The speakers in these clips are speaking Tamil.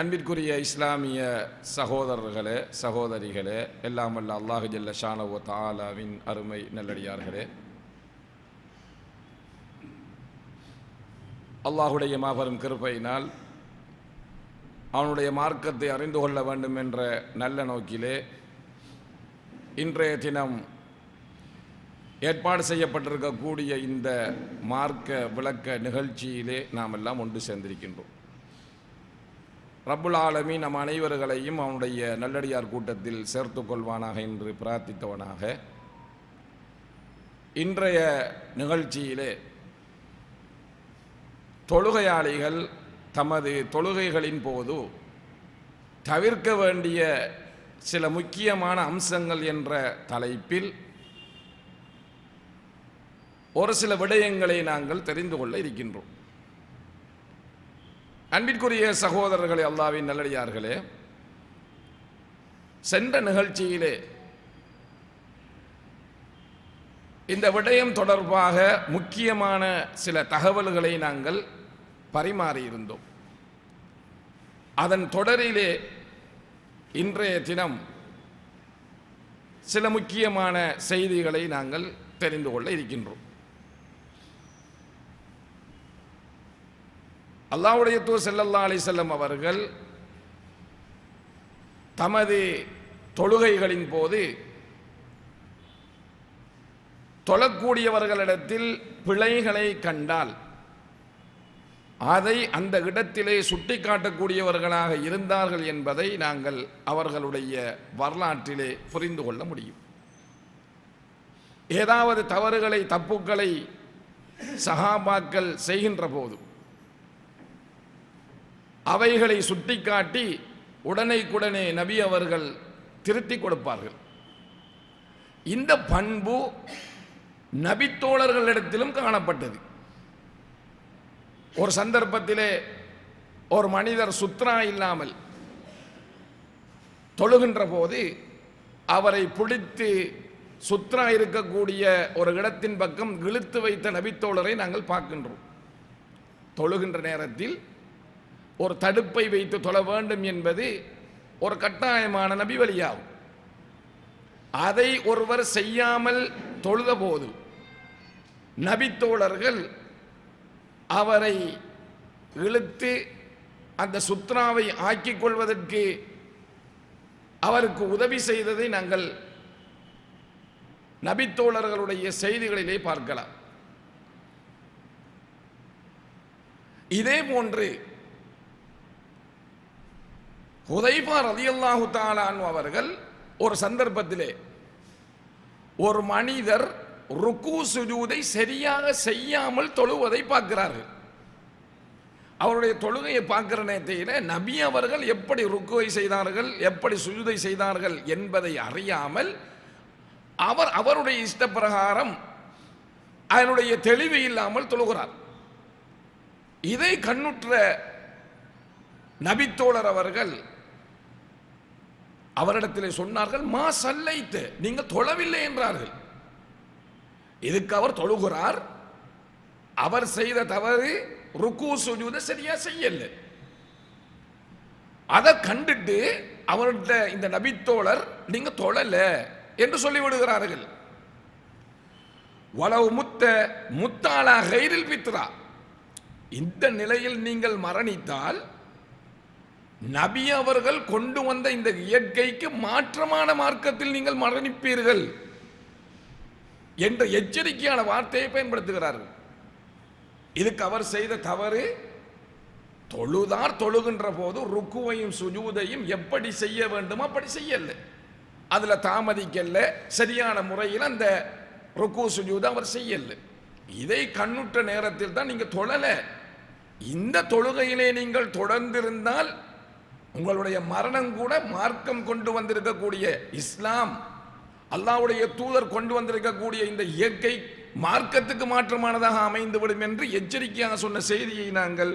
அன்பிற்குரிய இஸ்லாமிய சகோதரர்களே சகோதரிகளே எல்லாம் வல்ல அல்லாஹு ஜல்ல ஷானவ தாலாவின் அருமை நல்லடியார்களே. அல்லாஹுடைய மாபெரும் கிருப்பையினால் அவனுடைய மார்க்கத்தை அறிந்து கொள்ள வேண்டும் என்ற நல்ல நோக்கிலே இன்றைய தினம் ஏற்பாடு செய்யப்பட்டிருக்கக்கூடிய இந்த மார்க்க விளக்க நிகழ்ச்சியிலே நாம் எல்லாம் ஒன்று சேர்ந்திருக்கின்றோம். ரப்புல் ஆலமி நம் அனைவர்களையும் அவனுடைய நல்லடியார் கூட்டத்தில் சேர்த்து கொள்வானாக என்று பிரார்த்தித்தவனாக. இன்றைய நிகழ்ச்சியிலே தொழுகையாளிகள் தமது தொழுகைகளின் போது தவிர்க்க வேண்டிய சில முக்கியமான அம்சங்கள் என்ற தலைப்பில் ஒரு சில விடயங்களை நாங்கள் தெரிந்து கொள்ள இருக்கின்றோம். அன்பிற்குரிய சகோதரர்களே அல்லாவின் நல்லடியார்களே சென்ற நிகழ்ச்சியிலே இந்த விடயம் தொடர்பாக முக்கியமான சில தகவல்களை நாங்கள் பரிமாறியிருந்தோம். அதன் தொடரிலே இன்றைய தினம் சில முக்கியமான செய்திகளை நாங்கள் தெரிந்து கொள்ள இருக்கின்றோம். அல்லாவுடைய தூ செல்லல்லா அலிசல்லம் அவர்கள் தமது தொழுகைகளின் போது தொழக்கூடியவர்களிடத்தில் பிழைகளை கண்டால் அதை அந்த இடத்திலே சுட்டிக்காட்டக்கூடியவர்களாக இருந்தார்கள் என்பதை நாங்கள் அவர்களுடைய வரலாற்றிலே புரிந்து கொள்ள முடியும். ஏதாவது தவறுகளை தப்புக்களை சகாபாக்கள் செய்கின்ற போது அவைகளை சுட்டிக்காட்டி உடனைக்குடனே நபி அவர்கள் திருத்தி கொடுப்பார்கள். இந்த பண்பு நபித்தோழர்களிடத்திலும் காணப்பட்டது. ஒரு சந்தர்ப்பத்திலே ஒரு மனிதர் சுத்ரா இல்லாமல் தொழுகின்ற போது அவரை பிடித்து சுத்ரா இருக்கக்கூடிய ஒரு இடத்தின் பக்கம் இழுத்து வைத்த நபித்தோழரை நாங்கள் பார்க்கின்றோம். தொழுகின்ற நேரத்தில் ஒரு தடுப்பை வைத்து தொழ வேண்டும் என்பது ஒரு கட்டாயமான நபி வழியாகும். அதை ஒருவர் செய்யாமல் தொழுதபோது நபித்தோழர்கள் அவரை இழுத்து அந்த சுத்ராவை ஆக்கிக் கொள்வதற்கு அவருக்கு உதவி செய்ததை நாங்கள் நபித்தோழர்களுடைய செய்திகளிலே பார்க்கலாம். இதே போன்று ஹுதைபா ரதியல்லாஹு தாலான் அவர்கள் ஒரு சந்தர்ப்பத்திலே ஒரு மனிதர் ருக்கு சுஜூதை சரியாக செய்யாமல் தொழுவதை பார்க்கிறார்கள். அவருடைய தொழுகையை பார்க்கிற நேரத்தையில நபி அவர்கள் எப்படி ருக்குவை செய்தார்கள் எப்படி சுஜுதை செய்தார்கள் என்பதை அறியாமல் அவர் அவருடைய இஷ்டப்பிரகாரம் அதனுடைய தெளிவு இல்லாமல் தொழுகிறார். இதை கண்ணுற்ற நபித்தோழர் அவர்கள் அவரிடத்தில் சொன்னார்கள் மா சல்லைத்து. நீங்கள் தொழவில்லை என்றார்கள். இதுக்கு அவர் தொழுகிறார்? அவர் செய்த தவறு ருக்கு சுஜூத சரியா செய்யல. அதை கண்டுட்டு அவர்கிட்ட இந்த நபித்தோழர் நீங்க தொழல என்று சொல்லிவிடுகிறார்கள். வளவு முத்த முத்தாளா கைரில் பித்ரா. இந்த நிலையில் நீங்கள் மரணித்தால் நபி அவர்கள் கொண்டு வந்த இந்த இயற்கைக்கு மாற்றமான மார்க்கத்தில் நீங்கள் மரணிப்பீர்கள் என்ற எச்சரிக்கையான வார்த்தையை பயன்படுத்துகிறார்கள். இதுக்கு அவர் செய்த தவறு தொழுதார் தொழுகின்ற போது ருக்குவையும் சுஜூதையும் எப்படி செய்ய வேண்டுமோ அப்படி செய்யல. அதில் தாமதிக்கல சரியான முறையில் அந்த ருக்கு சுஜூதை அவர் செய்யல. இதை கண்ணுற்ற நேரத்தில் தான் நீங்கள் தொழலை. இந்த தொழுகையிலே நீங்கள் தொடர்ந்திருந்தால் உங்களுடைய மரணம் கூட மார்க்கம் கொண்டு வந்திருக்கக்கூடிய இஸ்லாம் அல்லாவுடைய தூதர் கொண்டு வந்திருக்கக்கூடிய இந்த இயற்கை மார்க்கத்துக்கு மாற்றமானதாக அமைந்துவிடும் என்று எச்சரிக்கையாக சொன்ன செய்தியை நாங்கள்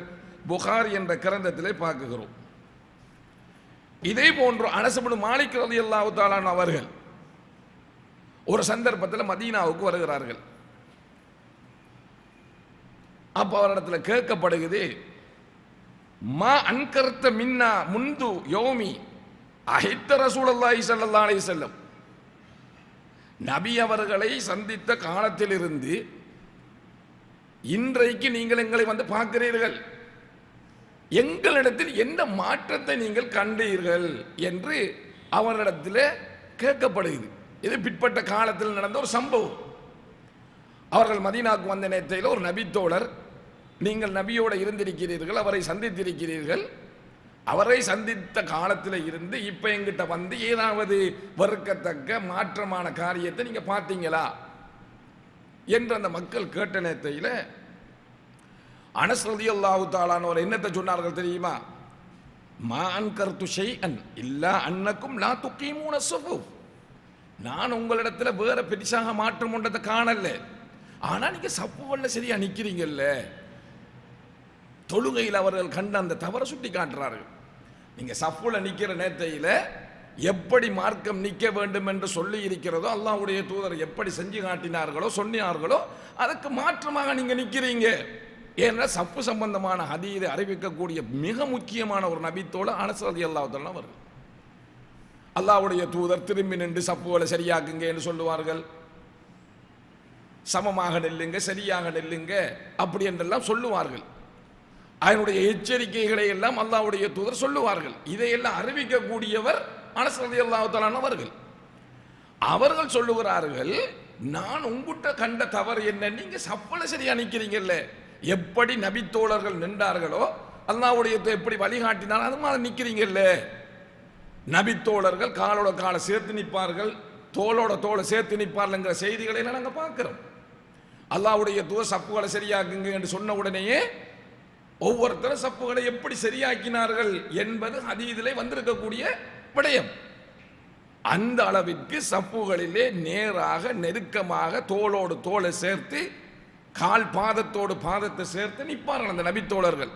புகார் என்ற கிரந்தத்திலே பார்க்குகிறோம். இதே போன்று அனசபடு மாலிக் ரதி அல்லாஹு அவர்கள் ஒரு சந்தர்ப்பத்தில் மதீனாவுக்கு வருகிறார்கள். அப்போ அவரிடத்துல கேட்கப்படுகிறது மா அன்கர்த்த மின்னா முந்து யோமி. அஹித்த ரசூலல்லாஹி ஸல்லல்லாஹு அலைஹி நபி அவர்களை சந்தித்த காலத்திலிருந்து இன்றைக்கு நீங்கள் எங்களை வந்து பார்க்கிறீர்கள். எங்களிடத்தில் என்ன மாற்றத்தை நீங்கள் கண்டீர்கள் என்று அவரிடத்தில் கேட்கப்படுகிறது. இது பிற்பட்ட காலத்தில் நடந்த ஒரு சம்பவம். அவர்கள் மதீனாவுக்கு வந்த நேரத்தில் ஒரு நபித்தோழர் நீங்கள் நபியோடு இருந்திருக்கிறீர்கள் அவரை சந்தித்திருக்கிறீர்கள். அவரை சந்தித்த காலத்தில் இருந்து இப்போ எங்கிட்ட வந்து ஏதாவது வறுக்கத்தக்க மாற்றமான காரியத்தை நீங்கள் பார்த்தீங்களா? என்று அந்த மக்கள் கேட்ட நேரத்தில் அனஸ் ரலியல்லாஹு தாலானவர் என்னத்தை சொன்னார்கள் தெரியுமா? மான் கருத்து அன்கர்து அன் இல்லா அன்னக்கும் லா துக்கீமூன சுபு நான் உங்களிடத்தில் வேற பெருசாக மாற்றம் ஒன்றதை காணல. ஆனால் நீங்கள் சப்பு சப்புவல்ல சரியாக நிற்கிறீங்கல்ல தொழுகையில் அவர்கள் கண்ட அந்த தவறை சுட்டி காட்டுறார்கள். நீங்கள் சப்புல நிற்கிற நேரத்தையில் எப்படி மார்க்கம் நிற்க வேண்டும் என்று சொல்லி இருக்கிறதோ அல்லாவுடைய தூதர் எப்படி செஞ்சு காட்டினார்களோ சொன்னார்களோ அதுக்கு மாற்றமாக நீங்கள் நிற்கிறீங்க ஏன்னா சப்பு சம்பந்தமான ஹதீரை அறிவிக்கக்கூடிய மிக முக்கியமான ஒரு நபித்தோடு அனசதி அல்லாஹ் வருது அல்லாஹ்வுடைய தூதர் திரும்பி நின்று சப்புகளை சரியாக்குங்க என்று சொல்லுவார்கள். சமமாக நெல்லுங்க சரியாக நெல்லுங்க அப்படி என்றெல்லாம் சொல்லுவார்கள். அதனுடைய எச்சரிக்கைகளை எல்லாம் அல்லாவுடைய தூதர் சொல்லுவார்கள். இதையெல்லாம் அறிவிக்கக்கூடியவர் அனசரதி அல்லாஹாலானவர்கள் அவர்கள். சொல்லுகிறார்கள் நான் உங்ககிட்ட கண்ட தவறு என்ன? நீங்க சப்பல சரியா நிக்கிறீங்கல்ல? எப்படி நபித்தோழர்கள் நின்றார்களோ அல்லாவுடைய எப்படி வழிகாட்டினாலும் அது மாதிரி நிற்கிறீங்கல்ல நபித்தோழர்கள் காலோட காலை சேர்த்து நிற்பார்கள் தோளோட தோலை சேர்த்து நிற்பார்கள்ங்கிற செய்திகளை நாங்கள் பார்க்குறோம். அல்லாஹ்வுடைய தூதர் சப்புகளை சரியாக்குங்க என்று சொன்ன உடனேயே ஒவ்வொருத்தரும் சப்புகளை எப்படி சரியாக்கினார்கள் என்பது ஹதீதிலே வந்திருக்கக்கூடிய விடயம். அந்த அளவிற்கு சப்புகளிலே நேராக நெருக்கமாக தோளோடு தோலை சேர்த்து கால் பாதத்தோடு பாதத்தை சேர்த்து நிற்பார்கள் அந்த நபித்தோழர்கள்.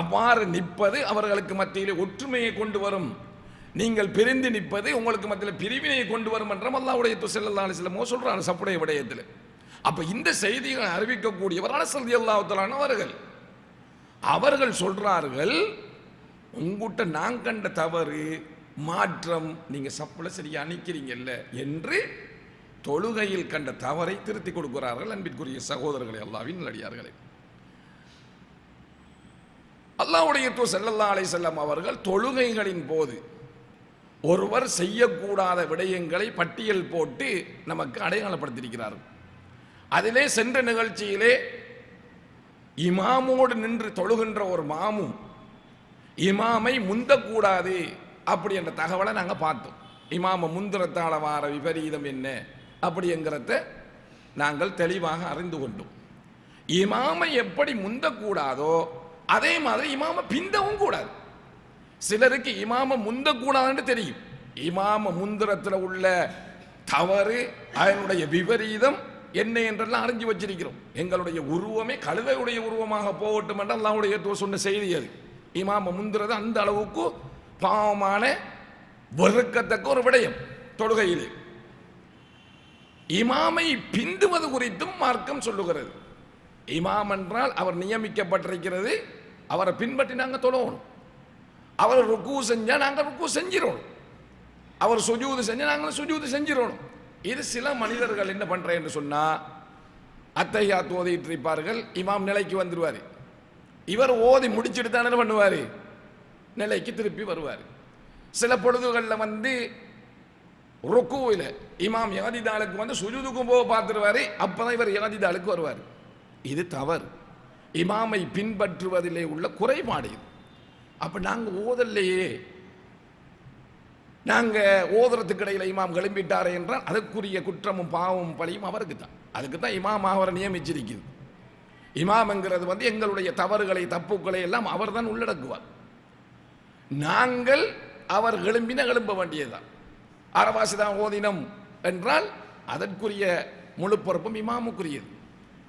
அவ்வாறு நிற்பது அவர்களுக்கு மத்தியிலே ஒற்றுமையை கொண்டு வரும். நீங்கள் பிரிந்து நிற்பது உங்களுக்கு மத்தியில் பிரிவினையை கொண்டு வரும் என்றும் அல்லாவுடைய செல்லல்லா அலிஸ்லமோ சொல்றாங்க சப்புடைய விடயத்தில். அப்போ இந்த செய்திகளை அறிவிக்கக்கூடியவர் அனசல்தி அல்லாஹாலான அவர்கள். அவர்கள் சொல்கிறார்கள் உங்ககிட்ட நான் கண்ட தவறு மாற்றம் நீங்கள் சப்புல சரியாக அணிக்கிறீங்கல்ல என்று தொழுகையில் கண்ட தவறை திருத்தி கொடுக்கிறார்கள் அன்பிற்குரிய சகோதரர்களை அல்லாவின் நல்லடியார்களே அல்லாவுடைய தூ செல்லல்லா அலை செல்லம் அவர்கள் தொழுகைகளின் போது ஒருவர் செய்யக்கூடாத விடயங்களை பட்டியல் போட்டு நமக்கு அடையாளப்படுத்தியிருக்கிறார்கள். அதிலே சென்ற நிகழ்ச்சியிலே இமாமோடு நின்று தொழுகின்ற ஒரு மாமும் இமாமை முந்தக்கூடாது அப்படி என்ற தகவலை நாங்கள் பார்த்தோம். இமாம முந்திரத்தால வார விபரீதம் என்ன அப்படிங்கிறத நாங்கள் தெளிவாக அறிந்து கொண்டோம். இமாமை எப்படி முந்தக்கூடாதோ அதே மாதிரி இமாம பிந்தவும் கூடாது. சிலருக்கு இமாம முந்தக்கூடாதுன்னு தெரியும். இமாம முந்திரத்தில் உள்ள தவறு அதனுடைய விபரீதம் என்ன என்றெல்லாம் அறிஞ்சு வச்சிருக்கிறோம். எங்களுடைய உருவமே கழுதையுடைய உருவமாக போகட்டும் என்று அல்லாவுடைய சொன்ன செய்தி அது. இமாம முந்திரது அந்த அளவுக்கு பாவமான வெறுக்கத்தக்க ஒரு விடயம் தொழுகையிலே. இமாமை பிந்துவது குறித்தும் மார்க்கம் சொல்லுகிறது. இமாம் என்றால் அவர் நியமிக்கப்பட்டிருக்கிறது அவரை பின்பற்றி நாங்கள் தொழணும் அவர் ருக்கு செஞ்சால் நாங்கள் ருக்கு செஞ்சிடணும். அவர் சுஜூது செஞ்சால் நாங்கள் சுஜூது செஞ்சிடணும். இது சில மனிதர்கள் என்ன பண்ணுறேன்னு சொன்னால் அத்தையா ஓதிட்டு இருப்பார்கள் இமாம் நிலைக்கு வந்துடுவார் இவர் ஓதி முடிச்சுட்டு தான் என்ன பண்ணுவார்? நிலைக்கு திருப்பி வருவார். சில பொழுதுகளில் வந்து ருக்குவில் இமாம் யாதிதாளுக்கு வந்து சுஜுதுக்கும் போக பார்த்துருவாரு அப்பதான் இவர் யாதிதாளுக்கு வருவார். இது தவறு. இமாமை பின்பற்றுவதிலே உள்ள குறைபாடு இது. அப்போ நாங்கள் ஓதல்லையே. நாங்கள் ஓதுறதுக்கு இடையில் இமாம் கிளம்பிட்டார் என்றால் அதற்குரிய குற்றமும் பாவமும் பழியும் அவருக்கு தான் அதுக்கு தான் இமாம் அவரை நியமிச்சிருக்குது இமாம்ங்கிறது வந்து எங்களுடைய தவறுகளை தப்புக்களை எல்லாம் அவர் தான் உள்ளடக்குவார். நாங்கள் அவர் எழும்பின எழும்ப வேண்டியதுதான். அறவாசிதான் ஓதினம் என்றால் அதற்குரிய முழு பொறுப்பும் இமாமுக்குரியது.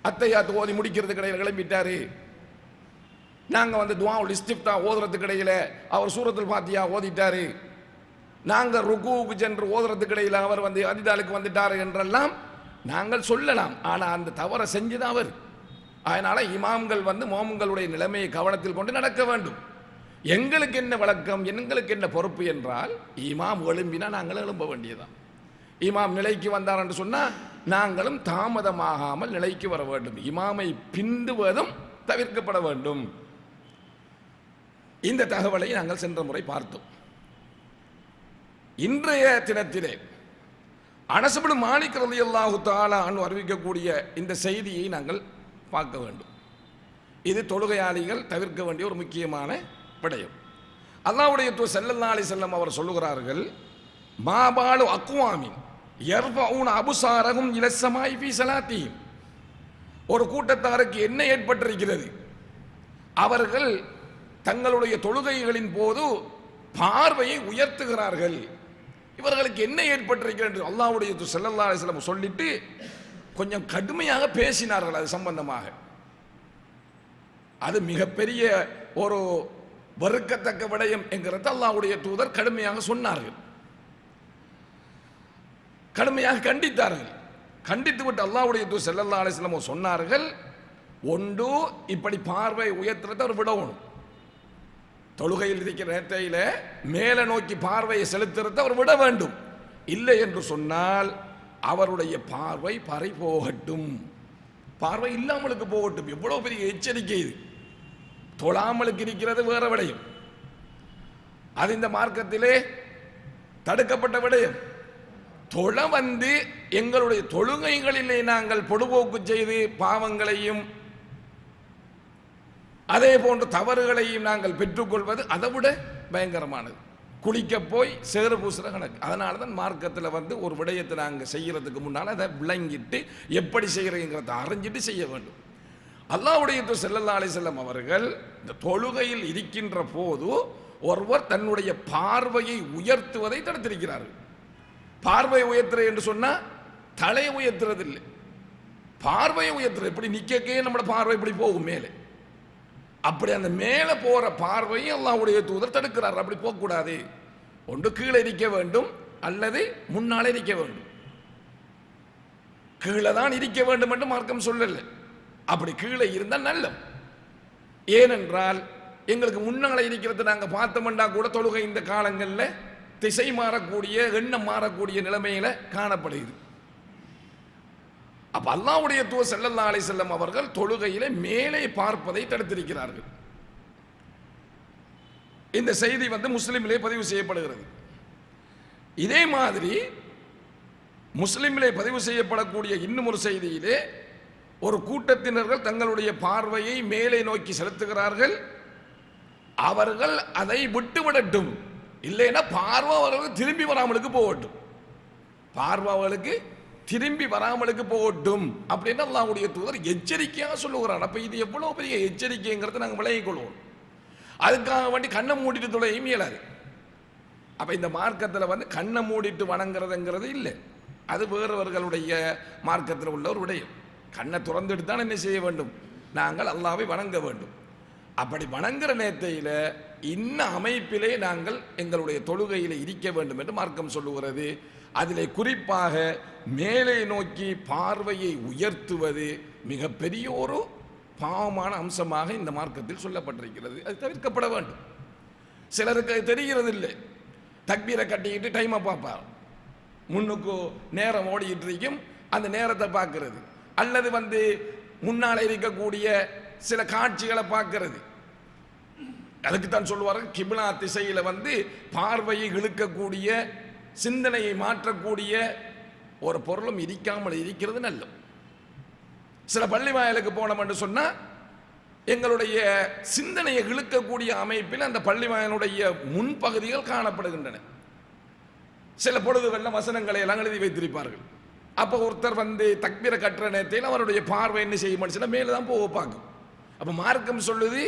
அத்தையாத்து ஓதி முடிக்கிறதுக்கு கிடையில் கிளம்பிட்டாரு. நாங்கள் வந்து துவா இஸ்திப்தா ஓதுறதுக்கு இடையில அவர் சூரத்தில் பாத்தியா ஓதிட்டாரு. நாங்கள் ருக்குவுக்கு சென்று ஓதுறதுக்கு இடையில் அவர் வந்து அதிதாலுக்கு வந்துட்டார் என்றெல்லாம் நாங்கள் சொல்லலாம். ஆனால் அந்த தவறை செஞ்சுதான் அவர். அதனால் இமாம்கள் வந்து மோமங்களுடைய நிலைமையை கவனத்தில் கொண்டு நடக்க வேண்டும். எங்களுக்கு என்ன வழக்கம் எங்களுக்கு என்ன பொறுப்பு என்றால் இமாம் எழும்பினா நாங்கள் எழும்ப வேண்டியதுதான். இமாம் நிலைக்கு வந்தார் என்று சொன்னால் நாங்களும் தாமதமாகாமல் நிலைக்கு வர வேண்டும். இமாமை பிந்துவதும் தவிர்க்கப்பட வேண்டும். இந்த தகவலை நாங்கள் சென்ற முறை பார்த்தோம். இன்றைய தினத்திலே அனசபடு மாலிக் ரலியல்லாஹு தஆலா அறிவிக்கக்கூடிய இந்த செய்தியை நாங்கள் பார்க்க வேண்டும். இது தொழுகையாளிகள் தவிர்க்க வேண்டிய ஒரு முக்கியமான விடயம். அல்லாவுடைய தூ செல்லல்லா அலி செல்லம் அவர் சொல்லுகிறார்கள் மாபாலு அக்வாமின் எர்பவுன் அபுசாரகும் இலசமாய் பி சலாத்தியும் ஒரு கூட்டத்தாருக்கு என்ன ஏற்பட்டிருக்கிறது? அவர்கள் தங்களுடைய தொழுகைகளின் போது பார்வையை உயர்த்துகிறார்கள். இவர்களுக்கு என்ன ஏற்பட்டிருக்கிறது? என்று அல்லாஹ்வுடைய செல்லல்லா ஸல்லல்லாஹு சொல்லிட்டு கொஞ்சம் கடுமையாக பேசினார்கள் அது சம்பந்தமாக. அது மிகப்பெரிய ஒரு வறுக்கத்தக்க விடயம் என்கிறத அல்லாவுடைய தூதர் கடுமையாக சொன்னார்கள். கடுமையாக கண்டித்தார்கள். கண்டித்து விட்டு அல்லாவுடைய தூ செல்லல்லா அலிஸ்லமோ சொன்னார்கள் ஒன்று இப்படி பார்வை உயர்த்துறத அவர் விடணும் தொழுகையில் இருக்கிற நேரத்தையில் மேலே நோக்கி பார்வையை செலுத்துறதை அவர் விட வேண்டும். இல்லை என்று சொன்னால் அவருடைய பார்வை பறை போகட்டும். பார்வை இல்லாமலுக்கு போகட்டும். எவ்வளோ பெரிய எச்சரிக்கை இது. தொழாமலுக்கு இருக்கிறது வேற விடயம். அது இந்த மார்க்கத்திலே தடுக்கப்பட்ட விடயம். தொழ வந்து எங்களுடைய தொழுகைகளிலே நாங்கள் பொடுபோக்கு செய்து பாவங்களையும் அதே போன்ற தவறுகளையும் நாங்கள் பெற்றுக்கொள்வது அதை விட பயங்கரமானது. குளிக்க போய் சேறு பூசுகிற கணக்கு. அதனால தான் மார்க்கத்தில் வந்து ஒரு விடயத்தை நாங்கள் செய்கிறதுக்கு முன்னால் அதை விளங்கிட்டு எப்படி செய்கிறீங்கிறத அறிஞ்சிட்டு செய்ய வேண்டும். அல்லாவுடைய செல்லல்லா அலிசல்லம் அவர்கள் இந்த தொழுகையில் இருக்கின்ற போது ஒருவர் தன்னுடைய பார்வையை உயர்த்துவதை தடுத்திருக்கிறார்கள். பார்வை உயர்த்துற என்று சொன்னால் தலையை உயர்த்துறதில்லை. பார்வையை உயர்த்துறது இப்படி நிற்கக்கே நம்மளோட பார்வை இப்படி போகும் மேலே. அப்படி அந்த மேலே போகிற பார்வையும் அல்லாஹ்வுடைய தூதர் தடுக்கிறார். அப்படி போகக்கூடாது. ஒன்று கீழே இருக்க வேண்டும் அல்லது முன்னாலே இருக்க வேண்டும். கீழே தான் இருக்க வேண்டும் என்று மார்க்கம் சொல்லலை. அப்படி கீழே இருந்தால் நல்லம். ஏனென்றால் எங்களுக்கு முன்னாலே இருக்கிறது நாங்கள் பார்த்தோம்னா கூட தொழுகை இந்த காலங்களில் திசை மாறக்கூடிய எண்ணம் மாறக்கூடிய நிலைமையில காணப்படுகிறது. அப்போ அல்லாவுடைய தூ செல்லல்லா அலைஹி செல்லம் அவர்கள் தொழுகையிலே மேலே பார்ப்பதை தடுத்திருக்கிறார்கள். இந்த செய்தி வந்து முஸ்லிமிலே பதிவு செய்யப்படுகிறது. இதே மாதிரி முஸ்லிமிலே பதிவு செய்யப்படக்கூடிய இன்னும் ஒரு செய்தியிலே ஒரு கூட்டத்தினர்கள் தங்களுடைய பார்வையை மேலே நோக்கி செலுத்துகிறார்கள். அவர்கள் அதை விட்டுவிடட்டும் இல்லைன்னா பார்வை அவர்களுக்கு திரும்பி வராமலுக்கு போகட்டும். பார்வை அவர்களுக்கு திரும்பி வராமலுக்கு போகட்டும் அப்படின்னு அல்லாஹ்வுடைய தூதர் எச்சரிக்கையாக சொல்லுகிறார். அப்ப இது எவ்வளவு பெரிய எச்சரிக்கைங்கிறத நாங்கள் விளங்கிக் கொள்வோம். அதுக்காக வேண்டி கண்ணை மூடிட்டு தொலையும் இயலாது அப்ப இந்த மார்க்கத்தில் வந்து கண்ணை மூடிட்டு வணங்குறதுங்கிறது இல்லை. அது வேறவர்களுடைய மார்க்கத்தில் உள்ள ஒரு விடயம். கண்ணை திறந்துட்டு தான் என்ன செய்ய வேண்டும்? நாங்கள் அல்லாவை வணங்க வேண்டும். அப்படி வணங்குற நேரத்தையில் இன்ன அமைப்பிலே நாங்கள் எங்களுடைய தொழுகையில் இருக்க வேண்டும் என்று மார்க்கம் சொல்லுகிறது. அதில் குறிப்பாக மேலே நோக்கி பார்வையை உயர்த்துவது மிகப்பெரிய ஒரு பாவமான அம்சமாக இந்த மார்க்கத்தில் சொல்லப்பட்டிருக்கிறது. அது தவிர்க்கப்பட வேண்டும். சிலருக்கு அது தெரிகிறது இல்லை தக்பீரை கட்டிக்கிட்டு டைமை பார்ப்பார். முன்னுக்கு நேரம் ஓடிக்கிட்டு இருக்கும் அந்த நேரத்தை பார்க்கறது. அல்லது வந்து முன்னால் இருக்கக்கூடிய சில காட்சிகளை பார்க்கறது. அதுக்கு தான் சொல்லுவார்கள் கிபிலா திசையில் வந்து பார்வையை இழுக்கக்கூடிய சிந்தனையை மாற்றக்கூடிய ஒரு பொருளும் இருக்காமல் இருக்கிறது நல்லது. சில பள்ளி வாயலுக்கு போனோம் என்று சொன்னால் எங்களுடைய சிந்தனையை இழுக்கக்கூடிய அமைப்பில் அந்த பள்ளி வாயலுடைய முன்பகுதிகள் காணப்படுகின்றன. சில பொழுதுகளில் வசனங்களை எல்லாம் எழுதி வைத்திருப்பார்கள். அப்போ ஒருத்தர் வந்து தக்பீர கட்டுற நேரத்தில் அவருடைய பார்வை என்ன செய்ய முடிச்சுன்னா மேலே தான் போக பார்க்கும். அப்போ மார்க்கம் சொல்லுது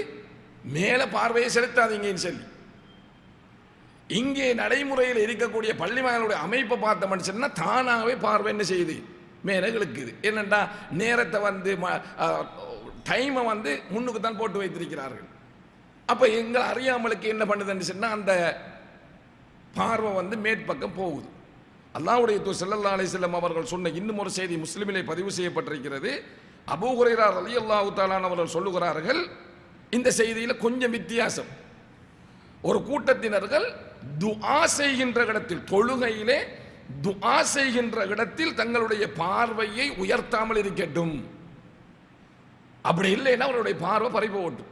மேலே பார்வையை செலுத்தாதீங்கன்னு சொல்லி. இங்கே நடைமுறையில் இருக்கக்கூடிய பள்ளிவாயலுடைய அமைப்பை பார்த்த மனுஷன்னா தானாகவே பார்வை என்ன செய்யுது? மேலே இழுக்குது. என்னென்னா நேரத்தை வந்து டைமை வந்து முன்னுக்கு தான் போட்டு வைத்திருக்கிறார்கள். அப்போ எங்களை அறியாமலுக்கு என்ன பண்ணுதுன்னு சொன்னால் அந்த பார்வை வந்து மேற்பக்கம் போகுது. அல்லாவுடைய தூ செல்லல்லா அலைஹி அவர்கள் சொன்ன இன்னும் ஒரு செய்தி முஸ்லிமிலே பதிவு செய்யப்பட்டிருக்கிறது. அபூ அலி அல்லாஹு தஆலா அவர்கள் சொல்லுகிறார்கள் இந்த செய்தியில் கொஞ்சம் வித்தியாசம். ஒரு கூட்டத்தினர்கள் துஆ செய்கின்ற இடத்தில் தொழுகையிலே துஆ செய்கின்ற இடத்தில் தங்களுடைய பார்வையை உயர்த்தாமல் இருக்கட்டும். அப்படி இல்லைன்னா அவருடைய பார்வை பறி போகட்டும்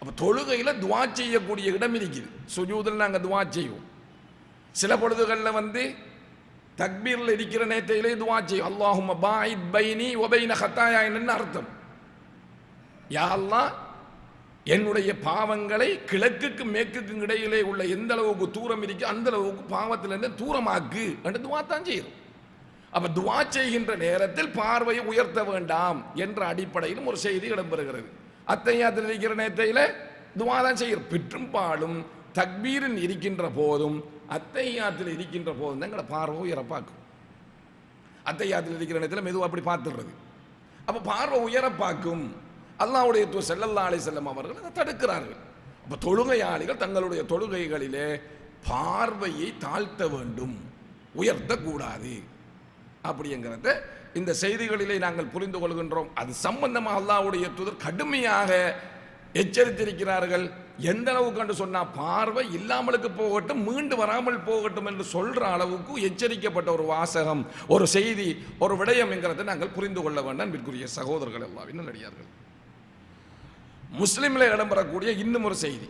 அப்போ தொழுகையில் துவா செய்யக்கூடிய இடம் இருக்குது. சுஜூதில் நாங்கள் துவா செய்வோம். சில பொழுதுகளில் வந்து தக்பீரில் இருக்கிற நேத்தையிலே துவா செய்யும் அல்லாஹும் பைனி ஒபைன ஹத்தாயா என்னன்னு அர்த்தம். யா என்னுடைய பாவங்களை கிழக்குக்கும் மேற்குக்கும் இடையிலே உள்ள எந்த அளவுக்கு தூரம் இருக்கு அந்த அளவுக்கு பாவத்திலிருந்து தூரமாக்கு என்று துவா தான் செய்யும் அப்ப துவா செய்கின்ற நேரத்தில் பார்வையை உயர்த்த வேண்டாம் என்ற அடிப்படையிலும் ஒரு செய்தி இடம்பெறுகிறது. அத்தையாத்தில் இருக்கிற நேரத்தையில் துவா தான் செய்யும் பிற்றும் பாடும் தக்பீரில் இருக்கின்ற போதும் அத்தையாத்தில் இருக்கின்ற போதும் தான் எங்களை பார்வை உயரப்பாக்கும் அத்தையாத்தில் இருக்கிற நேரத்தில் மெதுவாக அப்படி பார்த்துடுறது. அப்போ பார்வை உயரப்பாக்கும் அல்லாவுடைய தூ செல்லல்லா அலை செல்லம் அவர்கள் அதை தடுக்கிறார்கள். அப்போ தொழுகையாளிகள் தங்களுடைய தொழுகைகளிலே பார்வையை தாழ்த்த வேண்டும். உயர்த்தக்கூடாது. அப்படிங்கிறத இந்த செய்திகளிலே நாங்கள் புரிந்து கொள்கின்றோம். அது சம்பந்தமாக அல்லாவுடைய தூதர் கடுமையாக எச்சரித்திருக்கிறார்கள். எந்த அளவுக்கு என்று சொன்னால் பார்வை இல்லாமலுக்கு போகட்டும் மீண்டு வராமல் போகட்டும் என்று சொல்கிற அளவுக்கு எச்சரிக்கப்பட்ட ஒரு வாசகம் ஒரு செய்தி ஒரு விடயம் என்கிறதை நாங்கள் புரிந்து கொள்ள வேண்டாம். அன்பிற்குரிய சகோதரர்கள் எல்லாம் இன்னும் நடிகார்கள் முஸ்லீமில் இடம்பெறக்கூடிய இன்னும் ஒரு செய்தி.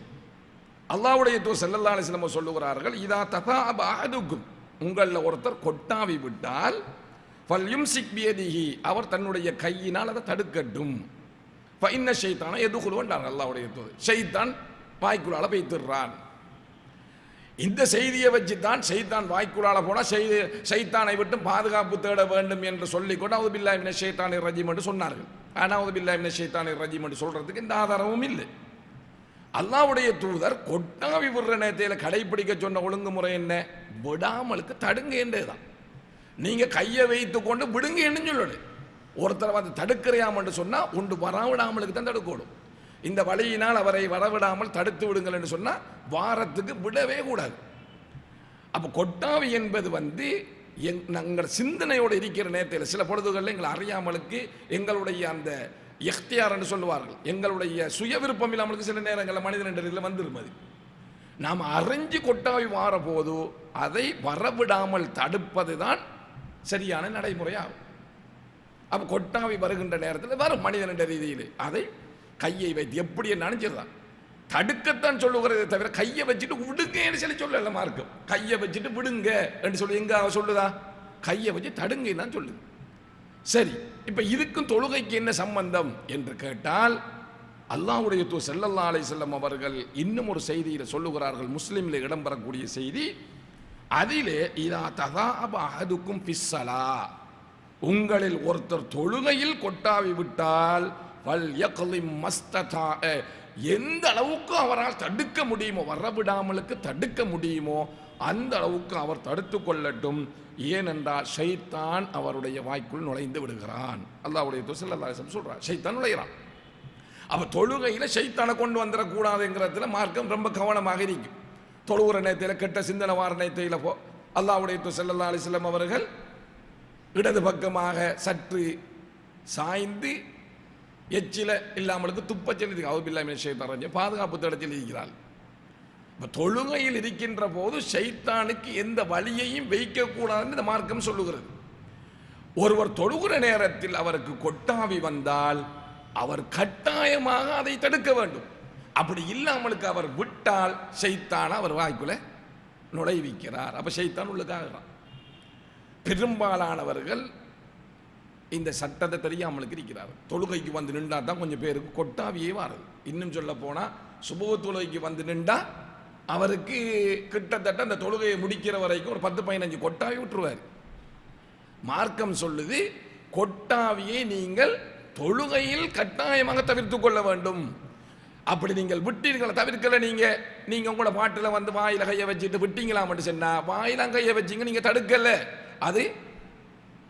அல்லாவுடைய தூ செல்லல்லா அலிஸ்லம் சொல்லுகிறார்கள் இதா ததா பாதுக்கும் உங்களில் ஒருத்தர் கொட்டாவி விட்டால் பல்யும் சிக்பியதிஹி அவர் தன்னுடைய கையினால் அதை தடுக்கட்டும். இன்ன ஷைத்தான எதுகுழுவன்றார் அல்லாவுடைய தூது ஷெய்தான் வாய்க்குள்ளால வைத்துடுறான் இந்த செய்தியை வச்சு தான் செய்தான் வாய்க்குள்ளால போனால் செய்தி சைத்தானை விட்டு பாதுகாப்பு தேட வேண்டும் என்று சொல்லிக்கொண்டு அவது பில்லாமின ஷைத்தானை ரஜிம் என்று சொன்னார்கள். ஆனால் அவது பில்லாமின ஷைத்தானை ரஜிம் என்று சொல்கிறதுக்கு இந்த ஆதாரமும் இல்லை. அல்லாவுடைய தூதர் கொட்டாவி விடுற நேரத்தில் கடைபிடிக்க சொன்ன ஒழுங்குமுறை என்ன? விடாமலுக்கு தடுங்க என்றேதான். நீங்கள் கையை வைத்து கொண்டு விடுங்கன்னு சொல்லணும் ஒருத்தரை வந்து தடுக்கிறையாமன்று சொன்னால் உண்டு வராவிடாமலுக்கு தான் தடுக்கணும் இந்த வழியினால் அவரை வரவிடாமல் தடுத்து விடுங்கள் என்று சொன்னால் வாரத்துக்கு விடவே கூடாது. அப்போ கொட்டாவி என்பது வந்து எங் நாங்கள் சிந்தனையோடு இருக்கிற நேரத்தில் சில பொழுதுகளில் எங்களை அறியாமலுக்கு எங்களுடைய அந்த எஃப்தியார்னு சொல்லுவார்கள். எங்களுடைய சுய விருப்பம் இல்லாமலுக்கு சில நேரங்களில் மனிதன் இதில் வந்துடும் அது. நாம் அறிஞ்சு கொட்டாவி வார போது அதை வரவிடாமல் தடுப்பது தான் சரியான நடைமுறையாகும். அப்போ கொட்டாவி வருகின்ற நேரத்தில் வரும் மனிதன் என்ற ரீதியில். அதை கையை வைத்து எப்படி நினைச்சிருந்தான் தடுக்கத்தான் சொல்லுகிறதே தவிர கையை வச்சுட்டு விடுங்கன்னு சொல்லி சொல்லல மார்க்கம் கையை வச்சுட்டு விடுங்க என்று சொல்லி எங்க அவ சொல்லுதா? கையை வச்சு தடுங்கன்னு தான் சொல்லுது. சரி இப்ப இதுக்கும் தொழுகைக்கு என்ன சம்பந்தம் என்று கேட்டால் அல்லாஹுடைய தூ செல்லல்லா அலை செல்லம் அவர்கள் இன்னும் ஒரு செய்தியில் சொல்லுகிறார்கள் முஸ்லீமில் இடம்பெறக்கூடிய செய்தி. அதிலே இதா ததா அப அஹதுக்கும் பிஸ்ஸலா உங்களில் ஒருத்தர் தொழுகையில் கொட்டாவி விட்டால் வல் யக்லிம் மஸ்ததா. எந்த அளவுக்கு அவரால் தடுக்க முடியுமோ வரவிடாமலுக்கு தடுக்க முடியுமோ அந்த அளவுக்கு அவர் தடுத்து கொள்ளட்டும். ஏனென்றால் ஷைத்தான் அவருடைய வாய்க்குள் நுழைந்து விடுகிறான். அல்லாஹ்வுடைய துசல்லாசம் சொல்றான் ஷைத்தான் நுழைகிறான். அப்போ தொழுகையில் ஷைத்தானை கொண்டு வந்துடக்கூடாதுங்கிறதுல மார்க்கம் ரொம்ப கவனமாக இருக்கும். தொழுகிற நேரத்தில் கெட்ட சிந்தனை வார நேரத்தில் போ அல்லாஹ்வுடைய துசல்லா அலிஸ்லம் அவர்கள் இடது பக்கமாக சற்று சாய்ந்து எச்சில இல்லாமலுக்கு துப்பச்சல் சொல்லி அவுபில்லா பாதுகாப்பு தடத்தில் இருக்கிறாள் இப்போ தொழுகையில் இருக்கின்ற போது ஷைத்தானுக்கு எந்த வழியையும் வைக்கக்கூடாதுன்னு இந்த மார்க்கம் சொல்லுகிறது. ஒருவர் தொழுகிற நேரத்தில் அவருக்கு கொட்டாவி வந்தால் அவர் கட்டாயமாக அதை தடுக்க வேண்டும். அப்படி இல்லாமலுக்கு அவர் விட்டால் சைத்தான அவர் வாய்க்குள்ள நுழைவிக்கிறார். அப்போ ஷைத்தான் உள்ளுக்காகிறான். பெரும்பாலானவர்கள் இந்த சட்டத்தை தெரியாமலுக்கு இருக்கிறார். தொழுகைக்கு வந்து நின்றா தான் கொஞ்சம் பேருக்கு கொட்டாவியே வாருது. இன்னும் சொல்ல போனால் சுபவ தொழுகைக்கு வந்து நின்றா அவருக்கு கிட்டத்தட்ட அந்த தொழுகையை முடிக்கிற வரைக்கும் ஒரு பத்து பதினஞ்சு கொட்டாவி விட்டுருவார். மார்க்கம் சொல்லுது கொட்டாவியை நீங்கள் தொழுகையில் கட்டாயமாக தவிர்த்து கொள்ள வேண்டும். அப்படி நீங்கள் விட்டீர்களை? தவிர்க்கல நீங்க. நீங்க உங்களோட பாட்டில் வந்து வாயில கையை வச்சுட்டு விட்டீங்களா மட்டும் சொன்னா வாயில கையை வச்சிங்க நீங்க தடுக்கல. அது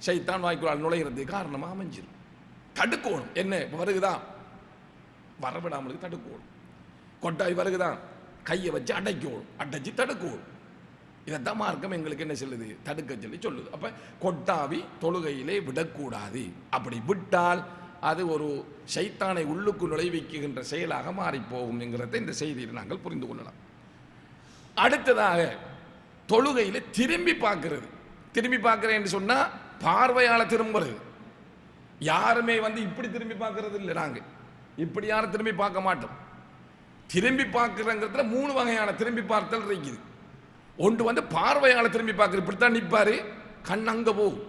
சைத்தான் வாய்க்குள்ளால் நுழையிறதுக்கு காரணமாக அமைஞ்சிடும் தடுக்கணும். என்ன? வருகுதான் வரவிடாமலுக்கு தடுக்கணும். கொட்டாய் வருகுதான் கையை வச்சு அடைக்கணும். அடைச்சு தடுக்கணும். இதைத்தான் மார்க்கம் எங்களுக்கு என்ன சொல்லுது? தடுக்க சொல்லி சொல்லுது. அப்போ கொட்டாவி தொழுகையிலே விடக்கூடாது. அப்படி விட்டால் அது ஒரு சைத்தானை உள்ளுக்கு நுழைவிக்குகின்ற செயலாக மாறிப்போகும் என்கிறத இந்த செய்தியில் நாங்கள் புரிந்து கொள்ளலாம். அடுத்ததாக தொழுகையில் திரும்பி பார்க்கிறது. திரும்பி பார்க்குறேன்னு சொன்னால் பார்வையால திரும்புறது. யாருமே வந்து இப்படி திரும்பி பார்க்கறது இல்லை நாங்கள் இப்படி யாரும் திரும்பி பார்க்க மாட்டோம். திரும்பி பார்க்குறங்கிறதுல மூணு வகையான திரும்பி பார்த்தல் இருக்குது. ஒன்று வந்து பார்வையால் திரும்பி பார்க்குறது. இப்படித்தான் நிற்பாரு கண் அங்கே போகும்.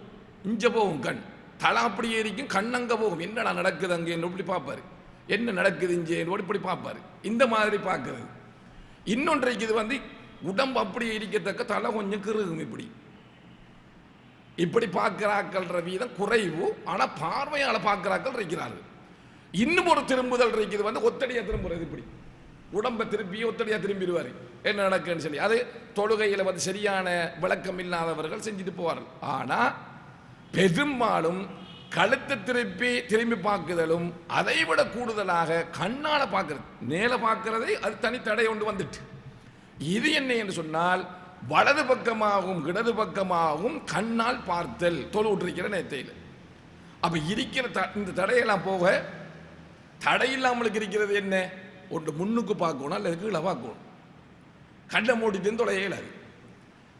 இஞ்ச போகும் கண். தலை அப்படியே இருக்கும் கண் அங்கே போகும். என்னடா நடக்குது அங்கே இப்படி பார்ப்பாரு. என்ன நடக்குது இங்கே இப்படி பார்ப்பாரு. இந்த மாதிரி பார்க்குறது. இன்னொன்றைக்கு இது வந்து உடம்பு அப்படியே இருக்கத்தக்க தலை கொஞ்சம் கிருகும் இப்படி. இப்படி பார்க்கிறாக்கள்ன்ற வீதம் குறைவு ஆனால் பார்வையால் பார்க்கிறாக்கள் இருக்கிறார்கள். இன்னும் ஒரு திரும்புதல் இருக்குது வந்து ஒத்தடியாக திரும்புறது இப்படி. உடம்பை திருப்பி ஒத்தடியாக திரும்பிடுவார். என்ன நடக்குன்னு சொல்லி அது தொழுகையில் வந்து சரியான விளக்கம் இல்லாதவர்கள் செஞ்சுட்டு போவார்கள். ஆனால் பெரும்பாலும் கழுத்தை திருப்பி திரும்பி பார்க்குதலும் அதை விட கூடுதலாக கண்ணால் பார்க்கறது. மேலே பார்க்கறதை அது தனி தடை கொண்டு வந்துட்டு. இது என்ன என்று சொன்னால் வலது பக்கமாகவும் இடது பக்கமாகவும் கண்ணால் பார்த்தல் தொழுவிட்டிருக்கிற நேத்தையில். அப்போ இருக்கிற த- இந்த தடையெல்லாம் போக தடை இல்லாமலுக்கு இருக்கிறது என்ன? ஒன்று முன்னுக்கு பார்க்கணும் அல்லது கீழே பார்க்கணும். கண்ணை மூடிட்டு தொலைய இயலாது.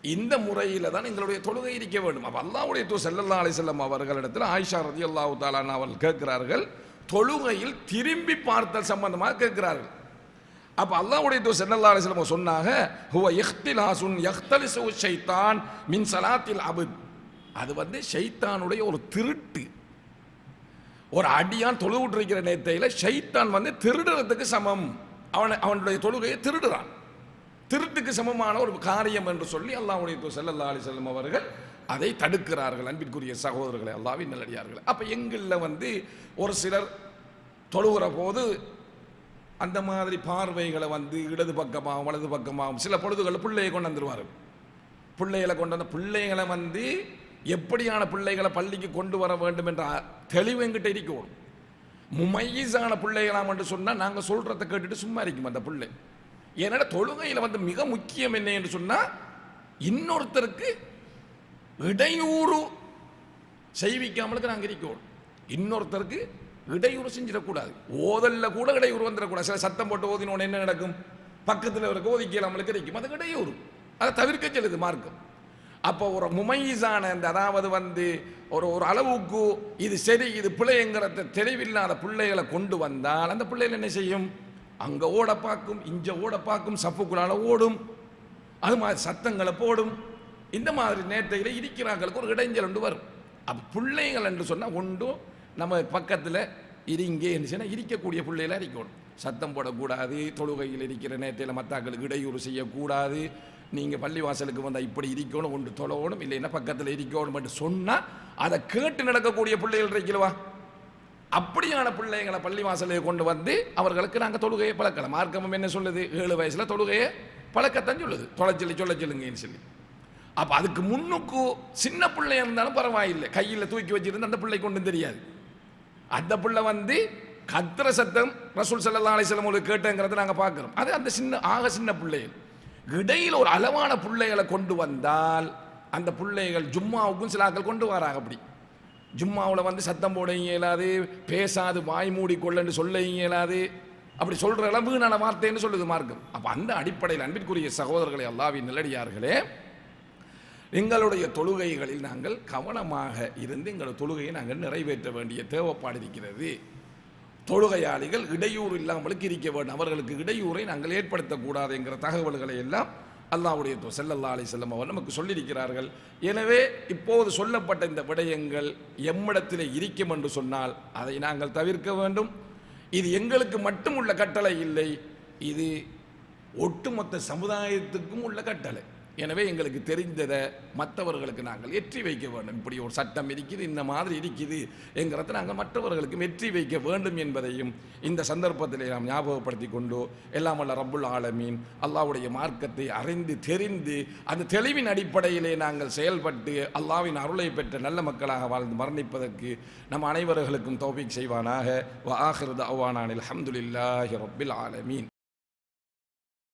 இந்த முறையில் தான் எங்களுடைய தொழுகை இருக்க வேண்டும். அப்போ அல்லாவுடைய தூ செல்லல்லா அலிசல்லம் அவர்களிடத்தில் ஆயிஷா ரதி அல்லாஹு தாலான் அவர்கள் கேட்கிறார்கள். தொழுகையில் திரும்பி பார்த்தல் சம்பந்தமாக கேட்கிறார்கள். அப்போ அல்லாஹ்வுடைய தூ செல்லல்லா அலிஸ்லம் சொன்னாங்க ஹுவ எஹ்திலாசுன் எஹ்தலிசு ஷைத்தான் மின் சலாத்தில் அபுத். அது வந்து ஷைத்தானுடைய ஒரு திருட்டு. ஒரு அடியான் தொழுவிட்டிருக்கிற நேத்தையில் ஷைத்தான் வந்து திருடுறதுக்கு சமம். அவன் அவனுடைய தொழுகையை திருடுறான். திருட்டுக்கு சமமான ஒரு காரியம் என்று சொல்லி அல்லாவுடைய தூ செல்லல்லா அலிஸ்லம் அவர்கள் அதை தடுக்கிறார்கள். அன்பிற்குரிய சகோதரர்களை அல்லாவின் நல்லடியார்கள். அப்போ எங்களில் வந்து ஒரு சிலர் தொழுகிற போது அந்த மாதிரி பார்வைகளை வந்து இடது பக்கமாகவும் வலது பக்கமாகவும் சில பொழுதுகள் பிள்ளையை கொண்டு வந்துருவார்கள் பிள்ளைகளை கொண்டு வந்த பிள்ளைகளை வந்து எப்படியான பிள்ளைகளை பள்ளிக்கு கொண்டு வர வேண்டும் என்ற தெளிவு எங்கிட்ட இருக்கணும். முமையீஸான பிள்ளைகளாம் என்று சொன்னால் நாங்கள் சொல்கிறத கேட்டுட்டு சும்மா இருக்கும் அந்த பிள்ளை? ஏன்னா தொழுகையில் வந்து மிக முக்கியம் என்ன என்று சொன்னால் இன்னொருத்தருக்கு இடையூறு செய்விக்காமலுக்கு நாங்கள் இருக்கணும் இன்னொருத்தருக்கு இடையூறு செஞ்சிடக்கூடாது. ஓதல்ல கூட இடையூறு வந்துடக்கூடாது. சில சத்தம் போட்டு ஓதினோன்னு என்ன நடக்கும்? பக்கத்தில் இருக்க நம்மளுக்கு திடைக்கும் அது இடையூறு. அதை தவிர்க்க சொல்லுது மார்க்கம். அப்போ ஒரு முமைசான அந்த அதாவது வந்து ஒரு ஒரு அளவுக்கு இது சரி இது பிள்ளைங்கிறத தெளிவில்லாத பிள்ளைகளை கொண்டு வந்தால் அந்த பிள்ளைகள் என்ன செய்யும்? அங்கே ஓட பார்க்கும் இஞ்ச ஓட பார்க்கும் சப்புக்குள்ளால ஓடும். அது மாதிரி சத்தங்களை போடும். இந்த மாதிரி நேர்த்தையில் இருக்கிறாங்களுக்கு ஒரு இடைஞ்சல் ஒன்று வரும். அப்போ பிள்ளைங்கள் என்று சொன்னால் ஒன்றும் நம்ம பக்கத்தில் இங்கே சொன்னால் இருக்கக்கூடிய பிள்ளைகளாக இருக்கணும் சத்தம் போடக்கூடாது தொழுகையில் இருக்கிற நேரத்தில் மத்தாக்களுக்கு இடையூறு செய்யக்கூடாது. நீங்கள் பள்ளிவாசலுக்கு வந்தால் இப்படி இருக்கணும் ஒன்று தொழணும் இல்லைன்னா பக்கத்தில் இருக்கணும் என்று சொன்னால் அதை கேட்டு நடக்கக்கூடிய பிள்ளைகள் இருக்கலவா அப்படியான பிள்ளைங்களை பள்ளிவாசலுக்கு கொண்டு வந்து அவர்களுக்கு நாங்கள் தொழுகையை பழக்கலாம். மார்க்கமும் என்ன சொல்லுது? ஏழு வயசில் தொழுகையை பழக்கத்தான் சொல்லுது. தொலைச்சொல்லி சொல்ல சொல்லுங்கன்னு சொல்லி. அப்போ அதுக்கு முன்னுக்கு சின்ன பிள்ளையாக இருந்தாலும் பரவாயில்லை. கையில் தூக்கி வச்சிருந்து அந்த பிள்ளை கொண்டு தெரியாது. அந்த பிள்ளை வந்து கத்திர சத்தம் ரசூல் சல்லா அலிஸ்லாம் உங்களுக்கு கேட்டேங்கிறத நாங்கள் பார்க்குறோம். அது அந்த சின்ன ஆக சின்ன பிள்ளைகள். இடையில் ஒரு அளவான பிள்ளைகளை கொண்டு வந்தால் அந்த பிள்ளைகள் ஜும்மாவுக்கும் சிலாக்கள் கொண்டு வராங்க அப்படி. ஜும்மாவில் வந்து சத்தம் போட இயலாது பேசாது வாய் மூடி கொள்ளன்னு சொல்ல இயலாது. அப்படி சொல்கிற அளவு வீணான வார்த்தைன்னு சொல்லுது மார்க்கம். அப்போ அந்த அடிப்படையில் அன்பிற்குரிய சகோதரர்களை அல்லாவின் நிலடியார்களே எங்களுடைய தொழுகைகளில் நாங்கள் கவனமாக இருந்து எங்களுடைய தொழுகையை நாங்கள் நிறைவேற்ற வேண்டிய தேவைப்பாடு இருக்கிறது. தொழுகையாளிகள் இடையூறு இல்லாமலுக்கு இருக்க வேண்டும். அவர்களுக்கு இடையூறை நாங்கள் ஏற்படுத்தக்கூடாது என்கிற தகவல்களை எல்லாம் அல்லாவுடைய செல்லல்லா அலி செல்லம் அவர் நமக்கு சொல்லியிருக்கிறார்கள். எனவே இப்போது சொல்லப்பட்ட இந்த விடயங்கள் எம்மிடத்திலே இருக்கும் என்று சொன்னால் அதை நாங்கள் தவிர்க்க வேண்டும். இது எங்களுக்கு மட்டும் உள்ள கட்டளை இல்லை. இது ஒட்டுமொத்த சமுதாயத்துக்கும் உள்ள கட்டளை. எனவே எங்களுக்கு தெரிந்ததை மற்றவர்களுக்கு நாங்கள் எற்றி வைக்க வேண்டும். இப்படி ஒரு சட்டம் இருக்குது இந்த மாதிரி இருக்குது என்கிறத நாங்கள் மற்றவர்களுக்கு வெற்றி வைக்க வேண்டும் என்பதையும் இந்த சந்தர்ப்பத்தில் நாம் ஞாபகப்படுத்தி கொண்டு எல்லாம் வல்ல ரப்புல் ஆலமீன் அல்லாவுடைய மார்க்கத்தை அறிந்து தெரிந்து அந்த தெளிவின் அடிப்படையிலே நாங்கள் செயல்பட்டு அல்லாவின் அருளை பெற்ற நல்ல மக்களாக வாழ்ந்து மரணிப்பதற்கு நம் அனைவர்களுக்கும் தௌஃபீக் செய்வானாக. வ ஆஹிரு தஅவானானில் அல்ஹம்துலில்லாஹி ரப்பில் ஆலமீன்.